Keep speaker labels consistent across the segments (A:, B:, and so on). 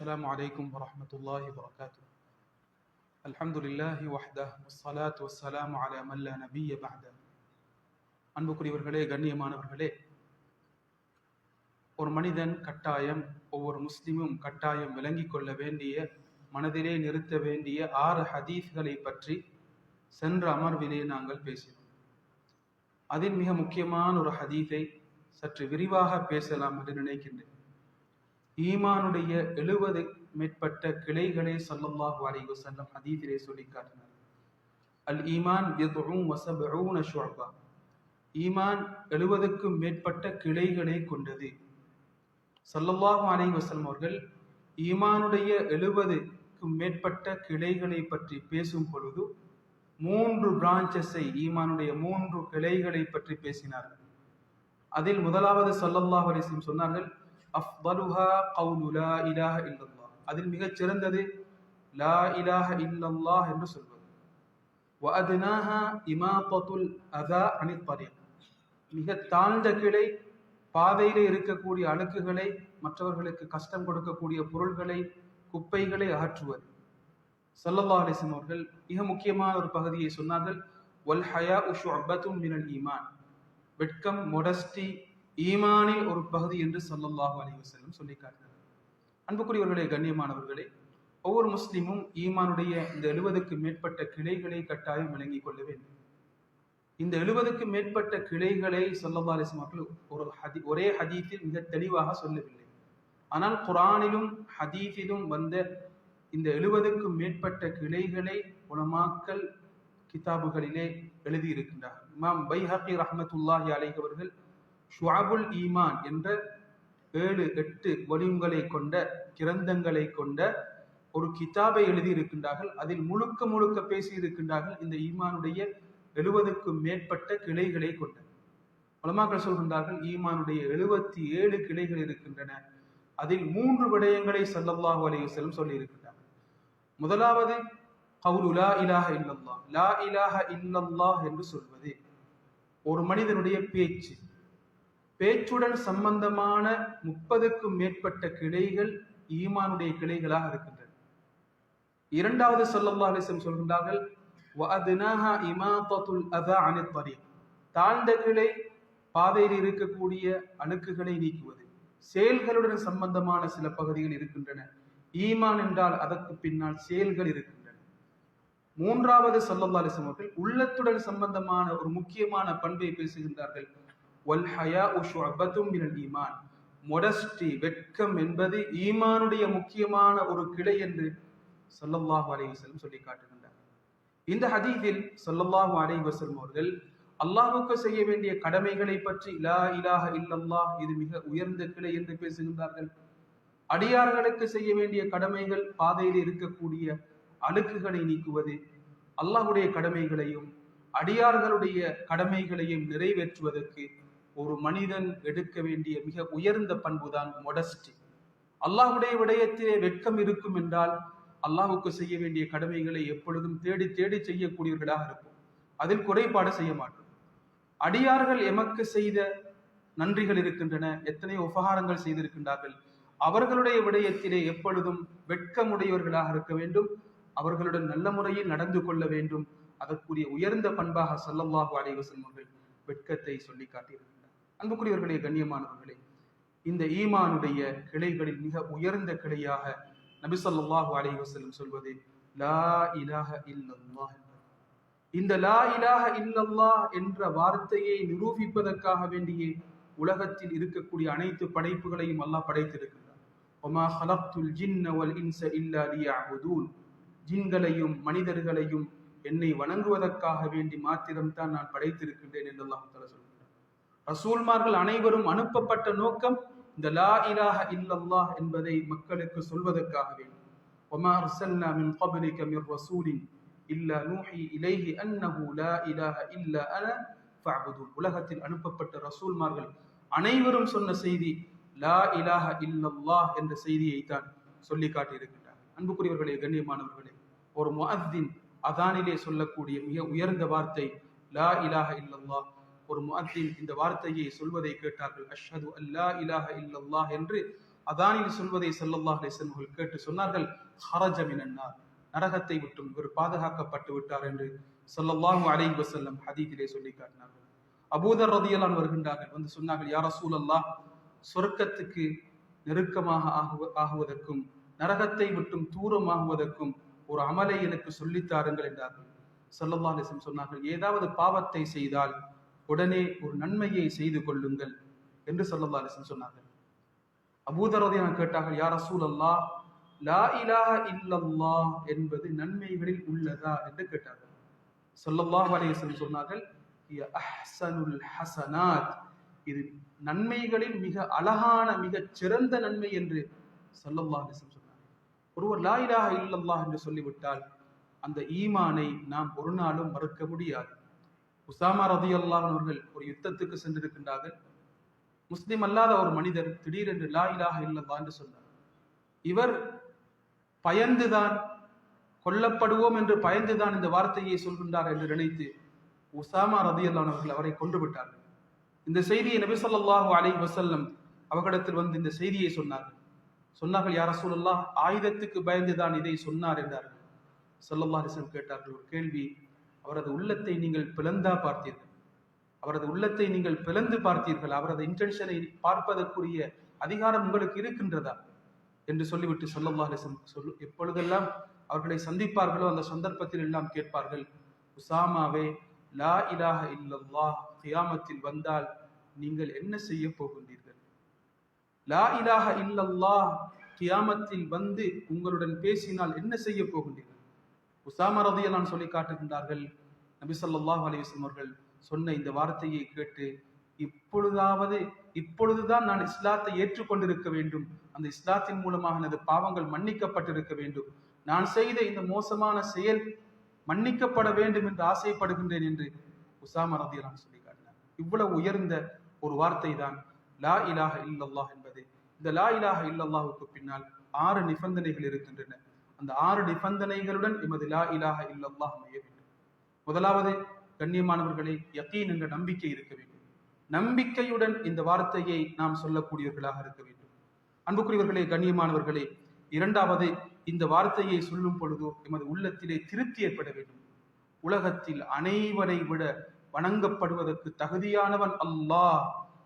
A: السلام عليكم ورحمة الله وبركاته الحمد لله وحده والصلاة والسلام على من لا نبي بعده அன்புக்குரியவர்களே கண்ணியமானவர்களே ஒரு மனிதன் கட்டாயம் ஒவ்வொரு முஸ்லிமும் கட்டாயம் விளங்கிக் கொள்ள வேண்டிய மனதிலே நிறுத்த வேண்டிய ஆறு ஹதீஸ்களை பற்றி சென்ற அமர்விலே நாங்கள் பேசினோம் அதில் மிக முக்கியமான ஒரு ஹதீஸை சற்று விரிவாக பேசலாம் என்று நினைக்கின்றேன் ஈமானுடைய எழுபது மேற்பட்ட கிளைகளை சல்லல்லாஹு அலைஹி வஸல்லம் ஹதீஸிலே சொல்லி காட்டினார். அல் ஈமான் பிதுஉம் ஷுஅபா. ஈமான் எழுபதுக்கும் மேற்பட்ட கிளைகளை கொண்டது. சல்லல்லாஹு அலைஹி வஸல்லம் அவர்கள் ஈமானுடைய எழுபதுக்கும் மேற்பட்ட கிளைகளை பற்றி பேசும் பொழுது மூன்று பிரான்ச்சஸை ஈமானுடைய மூன்று கிளைகளை பற்றி பேசினார்கள். அதில் முதலாவது சல்லல்லாஹ் அலைஹி சொன்னார்கள் அஃபலுஹா கவுலு லா இலாஹ இல்லல்லா அதில் மிகச் சிறந்தது லா இலாஹ இல்லல்லாஹ் என்று சொல்வது. வஅத்னாஹா இமாத்தத்துல் அதா அனித் தரீக். மிக தாழ்ந்த கிளை பாதையிலே இருக்கக்கூடிய அழுக்குகளை மற்றவர்களுக்கு கஷ்டம் கொடுக்கக்கூடிய பொருள்களை குப்பைகளை அகற்றுவது. சல்லல்லா அலிஸ்லம் அவர்கள் மிக முக்கியமான ஒரு பகுதியை சொன்னார்கள். ஒல் ஹயா உஷு அபத்தும் மினல் ஈமான். வெட்கம் மொடஸ்டி ஈமானில் ஒரு பகுதி என்று சொல்லல்லாஹு அலைஹி செல்லும் சொல்லி காட்டினார். அன்புக்குரியவர்களே கண்ணியமானவர்களே ஒவ்வொரு முஸ்லிமும் ஈமானுடைய இந்த எழுபதுக்கு மேற்பட்ட கிளைகளை கட்டாயம் விளங்கிக் கொள்ள வேண்டும். இந்த எழுபதுக்கு மேற்பட்ட கிளைகளை சல்லல்லா அலிஸ்லாம் அவர்கள் ஒரு ஹதி ஒரே ஹதீஸில் மிக தெளிவாக சொல்லவில்லை. ஆனால் குரானிலும் ஹதீஃபிலும் வந்த இந்த எழுபதுக்கும் மேற்பட்ட கிளைகளை உலமாக்கல் கிதாபுகளிலே எழுதியிருக்கின்றார்கள். இமாம் பைஹக்கி ரஹமத்துல்லாஹி அலைகவர்கள் அவர்கள் ஷுவாபுல் ஈமான் என்ற ஏழு எட்டு வலியுங்களை கொண்ட கிரந்தங்களை கொண்ட ஒரு கிதாபை எழுதியிருக்கின்றார்கள். அதில் முழுக்க முழுக்க பேசி இருக்கின்றார்கள் இந்த ஈமானுடைய எழுபதுக்கும் மேற்பட்ட கிளைகளை கொண்ட உலமாக்கள் சொல்கின்றார்கள் ஈமானுடைய எழுபத்தி ஏழு கிளைகள் இருக்கின்றன. அதில் மூன்று விடயங்களை சல்லல்லாஹு அலைஹி வஸல்லம் சொல்லி முதலாவது கவுலு லா இலாஹ இல்லல்லா லா இலாஹ இல்லல்லாஹ் என்று சொல்வது ஒரு மனிதனுடைய பேச்சு. பேச்சுடன் சம்பந்தமான முப்பதுக்கும் மேற்பட்ட கிளைகள் ஈமானுடைய கிளைகளாக இருக்கின்றன. இரண்டாவது சொல்லல்லா அலிசம் சொல்கின்றார்கள் அதா தாழ்ந்த கிளை பாதையில் இருக்கக்கூடிய அணுக்குகளை நீக்குவது. செயல்களுடன் சம்பந்தமான சில பகுதிகள் இருக்கின்றன. ஈமான் என்றால் அதற்கு பின்னால் செயல்கள் இருக்கின்றன. மூன்றாவது சல்லல்லா அலிசம் அவர்கள் உள்ளத்துடன் சம்பந்தமான ஒரு முக்கியமான பண்பை பேசுகின்றார்கள். வல் ஹயா உஷுஅபத்தும் மினல் ஈமான். மொடஸ்டி வெட்கம் என்பது ஈமானுடைய முக்கியமான ஒரு கிளை என்று சொல்லல்லாஹு அலைஹி வஸல்லம் சொல்லி காட்டுகின்றார். இந்த ஹதீஸில் சொல்லல்லாஹு அலைஹி வஸல்லம் அவர்கள் அல்லாஹுக்கு செய்ய வேண்டிய கடமைகளை பற்றி லா இலாஹ இல்லல்லாஹ் இது மிக உயர்ந்த கிளை என்று பேசுகின்றார்கள். அடியார்களுக்கு செய்ய வேண்டிய கடமைகள் பாதையில் இருக்கக்கூடிய அழுக்குகளை நீக்குவது அல்லாஹுடைய கடமைகளையும் அடியார்களுடைய கடமைகளையும் நிறைவேற்றுவதற்கு ஒரு மனிதன் எடுக்க வேண்டிய மிக உயர்ந்த பண்புதான் மொடஸ்டி அல்லாஹுடைய விடயத்திலே வெட்கம் இருக்கும் என்றால் அல்லாஹுக்கு செய்ய வேண்டிய கடமைகளை எப்பொழுதும் தேடி தேடி செய்யக்கூடியவர்களாக இருக்கும் அதில் குறைபாடு செய்ய மாட்டோம். அடியார்கள் எமக்கு செய்த நன்றிகள் இருக்கின்றன எத்தனையோ உபகாரங்கள் செய்திருக்கின்றார்கள். அவர்களுடைய விடயத்திலே எப்பொழுதும் வெட்கமுடையவர்களாக இருக்க வேண்டும். அவர்களுடன் நல்ல முறையில் நடந்து கொள்ள வேண்டும். அதற்குரிய உயர்ந்த பண்பாக சல்லல்லாஹு அலைஹி அவர்கள் வெட்கத்தை சொல்லி காட்டியிருக்கிறார் அன்புக்குரியவர்களே கண்ணியமானவர்களே இந்த ஈமானுடைய கிளைகளில் மிக உயர்ந்த கிளையாக நபிசல்லாஹு ஸல்லல்லாஹு சொல்வது லா இலாஹ இல்லல்லா இந்த லா இலாஹ இல்லல்லா என்ற வார்த்தையை நிரூபிப்பதற்காக வேண்டிய உலகத்தில் இருக்கக்கூடிய அனைத்து படைப்புகளையும் அல்லாஹ் படைத்திருக்கிறார் ஒமா ஹலக்துல் ஜின்ன இன்ச இல்லா லியஅபுதூன். ஜின்களையும் மனிதர்களையும் என்னை வணங்குவதற்காக வேண்டி மாத்திரம்தான் நான் படைத்திருக்கின்றேன் என்று அல்லாஹு சொல்கிறார் ரசூல்மார்கள் அனைவரும் அனுப்பப்பட்ட நோக்கம் இந்த லா இலாஹ இல்லல்லாஹ் என்பதை மக்களுக்கு சொல்வதற்காக வேண்டும் وما أرسلنا من قبلك من رسول إلا نوحي إليه أنه لا إله إلا أنا فاعبدون உலகத்தில் அனுப்பப்பட்ட ரசூல்மார்கள் அனைவரும் சொன்ன செய்தி லா இலாஹ இல்லல்லாஹ் என்ற செய்தியை தான் சொல்லி காட்டியிருக்கிறார் அன்புக்குரியவர்களே கண்ணியமானவர்களே ஒரு முஅத்தின் அதானிலே சொல்லக்கூடிய மிக உயர்ந்த வார்த்தை லா இலாஹ இல்லல்லாஹ் ஒரு முஅத்தின் இந்த வார்த்தையை சொல்வதை கேட்டார்கள். அஷ்ஹது அல்லா இலாஹ இல்லல்லாஹ் என்று அதானில் சொல்வதை செல்லல்லாஹ் அவர்கள் கேட்டு சொன்னார்கள். ஹரஜ நரகத்தை விட்டும் இவர் பாதுகாக்கப்பட்டு விட்டார் என்று சொல்லல்லாஹு அலை வசல்லம் ஹதீஸிலே சொல்லி காட்டினார்கள். அபூதர் ரதியலான் வருகின்றார்கள். வந்து சொன்னார்கள் யார் ரசூலல்லாஹ் சொர்க்கத்துக்கு நெருக்கமாக ஆகுவ- ஆகுவதற்கும் நரகத்தை விட்டும் தூரமாகுவதற்கும் ஒரு அமலை எனக்கு சொல்லித் தாருங்கள் என்றார்கள். ஸல்லல்லாஹு அலைஹி சொன்னார்கள் ஏதாவது பாவத்தை செய்தால் உடனே ஒரு நன்மையை செய்து கொள்ளுங்கள் என்று சொல்லல்லா அலைஹி சொன்னார்கள். சொன்னார்கள் அபூதரதியான கேட்டார்கள் யார் அசூல் அல்லா லா இலா இல்லல்லா என்பது நன்மைகளில் உள்ளதா என்று கேட்டார்கள். ஸல்லல்லாஹு அலைஹி சொன்னார்கள் ஹசனாத் இது நன்மைகளில் மிக அழகான மிகச் சிறந்த நன்மை என்று ஸல்லல்லாஹு அலைஹி சொன்னார்கள். ஒருவர் லா இலாஹ இல்லல்லா என்று சொல்லிவிட்டால் அந்த ஈமானை நாம் ஒரு நாளும் மறுக்க முடியாது. உசாமா ரதி அவர்கள் ஒரு யுத்தத்துக்கு சென்றிருக்கின்றார்கள். முஸ்லிம் அல்லாத ஒரு மனிதர் திடீரென்று லா இலாக இல்லல்லாஹ் என்று சொன்னார். இவர் பயந்துதான் கொல்லப்படுவோம் என்று பயந்துதான் இந்த வார்த்தையை சொல்கின்றார் என்று நினைத்து உசாமா ரதி அவர்கள் அவரை கொன்று விட்டார்கள். இந்த செய்தியை நபி ஸல்லல்லாஹு வசல்லம் வஸல்லம் அவர்களிடத்தில் வந்து இந்த செய்தியை சொன்னார்கள் சொன்னார்கள் யார சூழல்லா ஆயுதத்துக்கு பயந்துதான் இதை சொன்னார் என்றார்கள். சொல்லல்லா அலைஹி கேட்டார்கள் ஒரு கேள்வி அவரது உள்ளத்தை நீங்கள் பிளந்தா பார்த்தீர்கள். அவரது உள்ளத்தை நீங்கள் பிளந்து பார்த்தீர்கள். அவரது இன்டென்ஷனை பார்ப்பதற்குரிய அதிகாரம் உங்களுக்கு இருக்கின்றதா? என்று சொல்லிவிட்டு ஸல்லல்லாஹு சொல்லு எப்பொழுதெல்லாம் அவர்களை சந்திப்பார்களோ அந்த சந்தர்ப்பத்தில் எல்லாம் கேட்பார்கள் உசாமாவே லா இலாஹ இல்லல்லா கியாமத்தில் வந்தால் நீங்கள் என்ன செய்ய போகின்றீர்கள்? லா இலாஹ இல்லல்லா கியாமத்தில் வந்து உங்களுடன் பேசினால் என்ன செய்ய போகின்றீர்கள்? உசாமா ரதியல்லான் சொல்லி காட்டுகின்றார்கள். நபி சொல்லாஹ் அலிவசம் அவர்கள் சொன்ன இந்த வார்த்தையை கேட்டு இப்பொழுதாவது இப்பொழுதுதான் நான் இஸ்லாத்தை ஏற்றுக்கொண்டிருக்க வேண்டும். அந்த இஸ்லாத்தின் மூலமாக எனது பாவங்கள் மன்னிக்கப்பட்டிருக்க வேண்டும். நான் செய்த இந்த மோசமான செயல் மன்னிக்கப்பட வேண்டும் என்று ஆசைப்படுகின்றேன் என்று உசாமா ரதியல்லான் சொல்லி காட்டினார். இவ்வளவு உயர்ந்த ஒரு வார்த்தை தான் லா இலாஹ இல்லல்லாஹ் என்பது. இந்த லா இலாஹ இல்லல்லாஹுக்கு பின்னால் ஆறு நிபந்தனைகள் இருக்கின்றன. அந்த ஆறு நிபந்தனைகளுடன் எமது லா இலாக இல்லல்லாஹ் அமைய வேண்டும். முதலாவது கண்ணியமானவர்களே யக்கீன் என்ற நம்பிக்கை இருக்க வேண்டும். நம்பிக்கையுடன் இந்த வார்த்தையை நாம் சொல்லக்கூடியவர்களாக இருக்க வேண்டும். அன்புக்குரியவர்களே கண்ணியமானவர்களே இரண்டாவது இந்த வார்த்தையை சொல்லும் பொழுது எமது உள்ளத்திலே திருப்தி ஏற்பட வேண்டும். உலகத்தில் அனைவரை விட வணங்கப்படுவதற்கு தகுதியானவன் அல்லாஹ்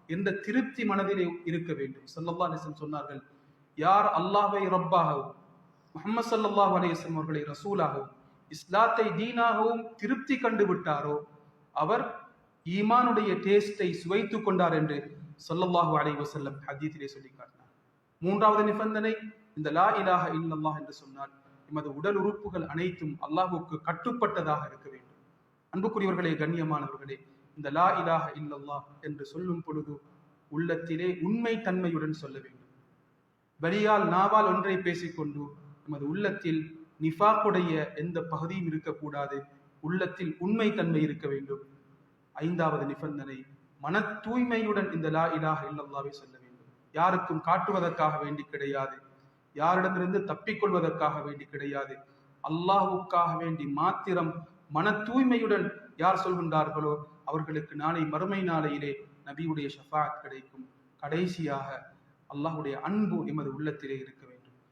A: என்ற திருப்தி மனதிலே இருக்க வேண்டும். ஸல்லல்லாஹு அலைஹி சொன்னார்கள் யார் அல்லாஹை ரப்பாகவும் முகமது சல்லாஹ் அலையம் அவர்களை ரசூலாகவும் இஸ்லாத்தை தீனாகவும் திருப்தி கண்டு விட்டாரோ அவர் ஈமானுடைய டேஸ்டை சுவைத்து கொண்டார் என்று சொல்லல்லாஹு அலைஹி வசல்லம் ஹதீத்திலே சொல்லி காட்டினார். மூன்றாவது நிபந்தனை இந்த லா இலாஹ இல்லல்லாஹ் என்று சொன்னால் எமது உடல் உறுப்புகள் அனைத்தும் அல்லாஹுக்கு கட்டுப்பட்டதாக இருக்க வேண்டும். அன்புக்குரியவர்களே கண்ணியமானவர்களே இந்த லா இலாஹ இல்லல்லாஹ் என்று சொல்லும் பொழுது உள்ளத்திலே உண்மை தன்மையுடன் சொல்ல வேண்டும். வெளியால் நாவால் ஒன்றை பேசிக்கொண்டு நமது உள்ளத்தில் நிஃபாக்குடைய எந்த பகுதியும் இருக்கக்கூடாது. உள்ளத்தில் உண்மை தன்மை இருக்க வேண்டும். ஐந்தாவது நிபந்தனை மன தூய்மையுடன் இந்த லா இலாக இல்லல்லாவை சொல்ல வேண்டும். யாருக்கும் காட்டுவதற்காக வேண்டி கிடையாது. யாரிடமிருந்து தப்பிக்கொள்வதற்காக வேண்டி கிடையாது. அல்லாஹ்வுக்காக வேண்டி மாத்திரம் மன தூய்மையுடன் யார் சொல்கின்றார்களோ அவர்களுக்கு நாளை மறுமை நாளையிலே நபியுடைய ஷஃபாத் கிடைக்கும். கடைசியாக அல்லாஹ்வுடைய அன்பு எமது உள்ளத்திலே இருக்க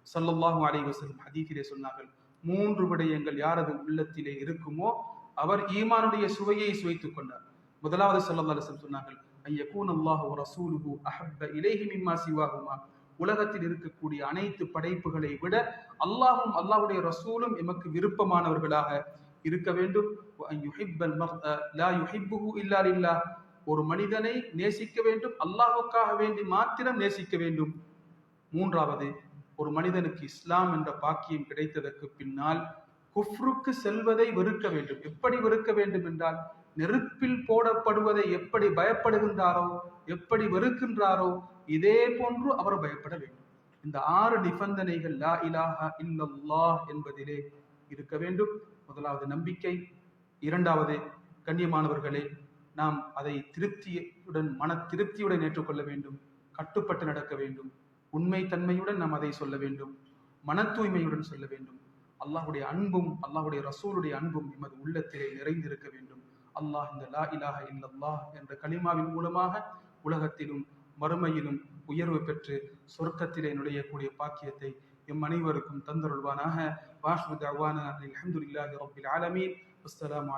A: சல்லுல்லாஹு அலி வசலம் ஹதீஃபிலே சொன்னார்கள் மூன்று விடயங்கள் யாரது உள்ளத்திலே இருக்குமோ அவர் ஈமானுடைய சுவையை சுவைத்துக் கொண்டார். முதலாவது சல்லா அலிஸ்லம் சொன்னார்கள் ஐயகூன் அல்லாஹு ரசூலுகு அஹப்ப இலேஹி மிம்மா சிவாகுமா உலகத்தில் இருக்கக்கூடிய அனைத்து படைப்புகளை விட அல்லாஹும் அல்லாஹுடைய ரசூலும் எமக்கு விருப்பமானவர்களாக இருக்க வேண்டும். இல்லா ஒரு மனிதனை நேசிக்க வேண்டும் அல்லாஹுக்காக வேண்டி மாத்திரம் நேசிக்க வேண்டும். மூன்றாவது ஒரு மனிதனுக்கு இஸ்லாம் என்ற பாக்கியம் கிடைத்ததற்கு பின்னால் குஃப்ருக்கு செல்வதை வெறுக்க வேண்டும். எப்படி வெறுக்க வேண்டும் என்றால் நெருப்பில் போடப்படுவதை எப்படி பயப்படுகின்றாரோ எப்படி வெறுக்கின்றாரோ இதே போன்று அவர் பயப்பட வேண்டும். இந்த ஆறு நிபந்தனைகள் லா இலாஹா இல்லல்லா என்பதிலே இருக்க வேண்டும். முதலாவது நம்பிக்கை. இரண்டாவது கண்ணியமானவர்களே நாம் அதை திருப்தியுடன் மன திருப்தியுடன் ஏற்றுக்கொள்ள வேண்டும். கட்டுப்பட்டு நடக்க வேண்டும். உண்மை தன்மையுடன் நாம் அதை சொல்ல வேண்டும். மன தூய்மையுடன் சொல்ல வேண்டும். அல்லாஹ்வுடைய அன்பும் அல்லாஹுடைய ரசூலுடைய அன்பும் எமது உள்ளத்திலே நிறைந்திருக்க வேண்டும். அல்லாஹ் இந்த லா இலாஹ இல்லல்லாஹ் என்ற கலிமாவின் மூலமாக உலகத்திலும் மறுமையிலும் உயர்வு பெற்று சொர்க்கத்திலே நுழையக்கூடிய பாக்கியத்தை எம் அனைவருக்கும் தந்தருள்வானாக. வாஷ்ரு தவானா அல்ஹம்துலில்லாஹி ரப்பில் ஆலமீன். அஸ்ஸலாமு